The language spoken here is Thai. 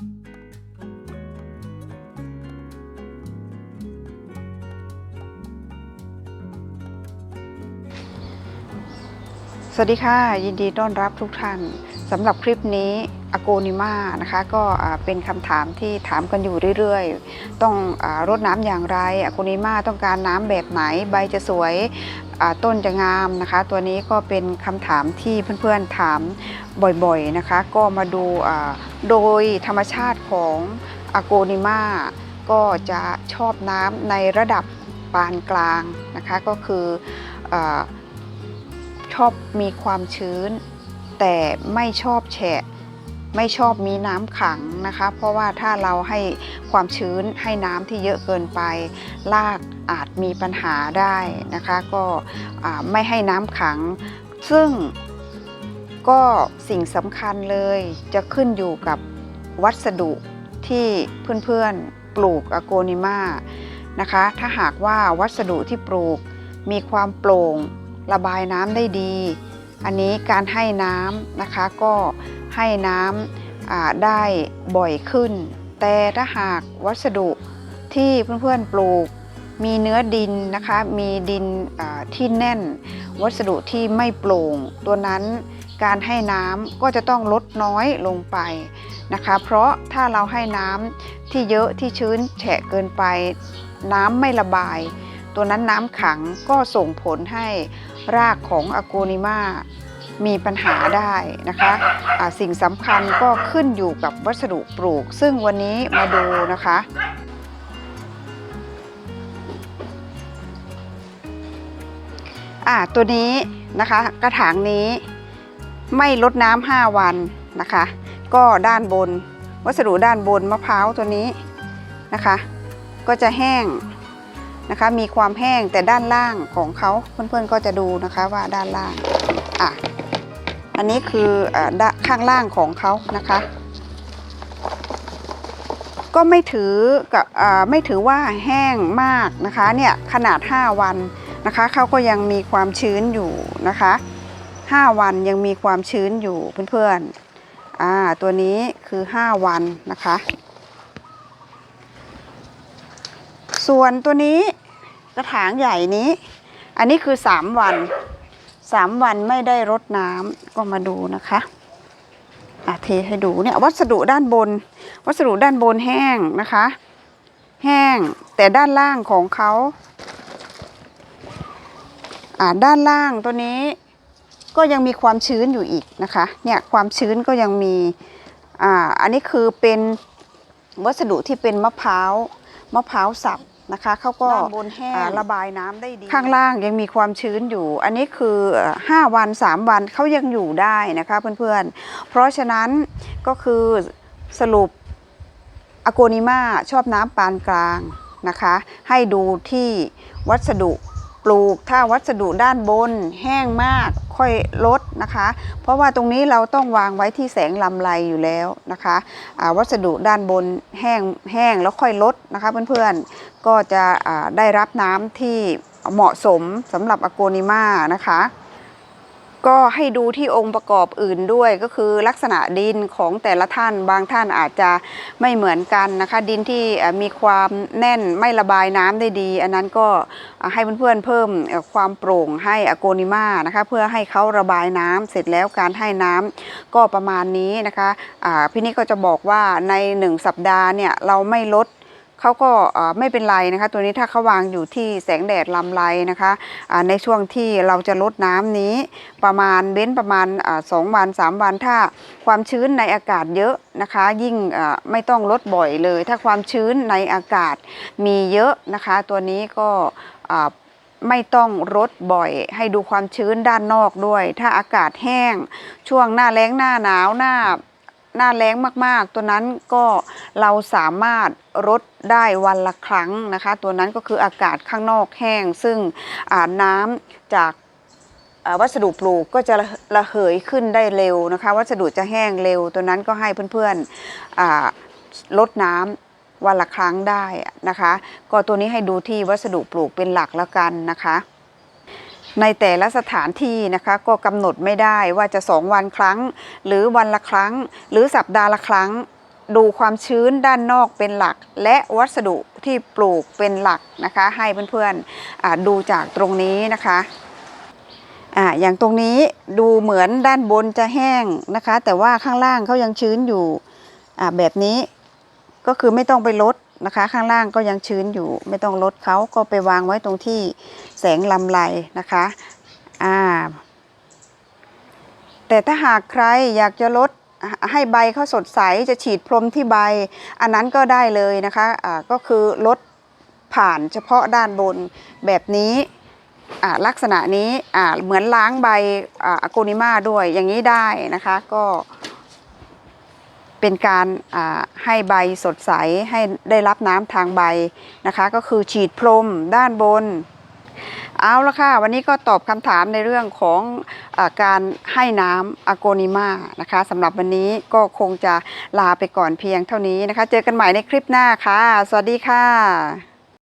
สวัสดีค่ะ ยินดีต้อนรับทุกท่านสำหรับคลิปนี้ อโกนิมานะคะก็เป็นคำถามที่ถามกันอยู่เรื่อยๆ ต้องอรดน้ำอย่างไรอโกนิมาต้องการน้ำแบบไหนใบจะสวยต้นจะงามนะคะ ตัวนี้ก็เป็นคำถามที่เพื่อนๆถามบ่อยๆนะคะ ก็มาดูโดยธรรมชาติของอโกนิมาก็จะชอบน้ำในระดับปานกลางนะคะ ก็คืออชอบมีความชื้น แต่ไม่ชอบแฉะ ไม่ชอบมีน้ำขังนะคะ เพราะว่าถ้าเราให้ความชื้นให้น้ำที่เยอะเกินไปรากอาจมีปัญหาได้นะคะ ก็ไม่ให้น้ำขัง ซึ่งก็สิ่งสำคัญเลยจะขึ้นอยู่กับวัสดุที่เพื่อนๆปลูกอโกนิมานะคะ ถ้าหากว่าวัสดุที่ปลูกมีความโปร่ง ระบายน้ำได้ดี อันนี้การให้น้ำนะคะก็ ให้น้ำได้บ่อยขึ้น แต่ถ้าหากวัสดุที่เพื่อนๆปลูกมีเนื้อดินนะคะ มีดินที่แน่น วัสดุที่ไม่โปร่ง ตัวนั้นการให้น้ำก็จะต้องลดน้อยลงไปนะคะ เพราะถ้าเราให้น้ำที่เยอะที่ชื้นแฉะเกินไป น้ำไม่ระบาย ตัวนั้นน้ำขังก็ส่งผลให้รากของอโกนิมา มีปัญหาได้นะคะอ่าสิ่งสำคัญก็ขึ้นอยู่กับวัสดุปลูก ซึ่งวันนี้มาดูนะคะอ่าตัวนี้นะคะกระถางนี้ไม่ลดน้ำ5วันนะคะ ก็ด้านบน วัสดุด้านบนมะพร้าวตัวนี้นะคะ ก็จะแห้งนะคะ มีความแห้งแต่ด้านล่างของเขาเพื่อนๆก็จะดูนะคะว่าด้านล่างอะ อันนี้คืออ่าด้านข้างล่างของเขานะคะ ก็ไม่ถือกับไม่ถือว่าแห้งมากนะคะเนี่ยขนาด 5 วันนะคะเขาก็ยังมีความชื้นอยู่นะคะ 5 วันยังมีความชื้นอยู่เพื่อนๆอ่าตัวนี้คือ 5 วันนะคะ ส่วนตัวนี้กระถางใหญ่นี้ อันนี้คือ 3 วัน 3วันไม่ได้รดน้ำก็มาดูนะคะอะเทให้ดูเนี่ยวัสดุด้านบน วัสดุด้านบนแห้งนะคะ แห้งแต่ด้านล่างของเขาอ่าด้านล่างตัวนี้ก็ยังมีความชื้นอยู่อีกนะคะเนี่ยความชื้นก็ยังมีอ่าอันนี้คือเป็นวัสดุที่เป็นมะพร้าวมะพร้าวสับ นะคะเขาก็ด้านบนแห้ง อ่าระบายน้ำได้ดี ข้างล่างยังมีความชื้นอยู่ อันนี้คือเอ่อ5วัน 3 วันเขายังอยู่ได้นะคะเพื่อนๆ เพราะฉะนั้นก็คือสรุปอโกนิมาชอบน้ำปานกลางนะคะ ให้ดูที่วัสดุป ลูกถ้าวัสดุด้านบนแห้งมากค่อยลดนะคะ เพราะว่าตรงนี้เราต้องวางไว้ที่แสงลำไรอยู่แล้วนะคะวัสดุด้านบนแห้งแห้งแล้วค่อยลดนะคะเพื่อนๆก็จะได้รับน้ำที่เหมาะสมสำหรับอโกนิมานะคะ ก็ให้ดูที่องค์ประกอบอื่นด้วยก็คือลักษณะดินของแต่ละท่านบางท่านอาจจะไม่เหมือนกันนะคะ ดินที่มีความแน่นไม่ระบายน้ำได้ดี อันนั้นก็ให้เพื่อนๆเพิ่มเอ่อความโปร่งให้อโกนิมานะคะเพื่อให้เขาระบายน้ำเสร็จแล้วการให้น้ำก็ประมาณนี้นะคะพี่นิกก็จะบอกว่าในหนึ่งสัปดาห์เนี่ยเราไม่ลด เขาก็ไม่เป็นไรนะคะ ตัวนี้ถ้าเขาวางอยู่ที่แสงแดดลำไรนะคะอ่าในช่วงที่เราจะลดน้ำนี้ ประมาณเว้นประมาณสองวัน3วันถ้าความชื้นในอากาศเยอะนะคะ ยิ่งไม่ต้องลดบ่อยเลย ถ้าความชื้นในอากาศมีเยอะนะคะ ตัวนี้ก็ไม่ต้องรดบ่อยให้ดูความชื้นด้านนอกด้วย ถ้าอากาศแห้ง ช่วงหน้าแล้งหน้าหนาวหน้าหน้าแล้งมากๆ ตัวนั้นก็ เราสามารถรดได้วันละครั้งนะคะ ตัวนั้นก็คืออากาศข้างนอกแห้ง ซึ่งน้ำจากวัสดุปลูกก็จะระเหยขึ้นได้เร็วนะคะ วัสดุจะแห้งเร็ว ตัวนั้นก็ให้เพื่อนๆลดน้ำวันละครั้งได้นะคะ ก็ตัวนี้ให้ดูที่วัสดุปลูกเป็นหลักแล้วกันนะคะ ในแต่ละสถานที่นะคะก็กำหนดไม่ได้ว่าจะสองวันครั้ง หรือวันละครั้ง หรือสัปดาห์ละครั้ง ดูความชื้นด้านนอกเป็นหลัก และวัสดุที่ปลูกเป็นหลักนะคะ ให้เพื่อนๆอ่าดูจากตรงนี้นะคะอ่าอย่างตรงนี้ดูเหมือนด้านบนจะแห้งนะคะ แต่ว่าข้างล่างเขายังชื้นอยู่อ่าแบบนี้ก็คือไม่ต้องไปลดนะคะ ข้างล่างก็ยังชื้นอยู่ ไม่ต้องลดเขาก็ไปวางไว้ตรงที่แสงลำไรนะคะอ่าแต่ถ้าหากใครอยากจะลด ให้ใบเขาสดใสจะฉีดพรมที่ใบ อันนั้นก็ได้เลยนะคะอ่าก็คือลดผ่านเฉพาะด้านบนแบบนี้ลักษณะนี้เหมือนล้างใบอาโกนิมาด้วยอย่างนี้ได้นะคะก็เป็นการให้ใบสดใสให้ได้รับน้ำทางใบนะคะ ก็คือฉีดพรมด้านบน เอาละค่ะ วันนี้ก็ตอบคำถามในเรื่องของอการให้น้ำอโกนิมานะคะสำหรับวันนี้ก็คงจะลาไปก่อนเพียงเท่านี้นะคะ เจอกันใหม่ในคลิปหน้าค่ะ สวัสดีค่ะ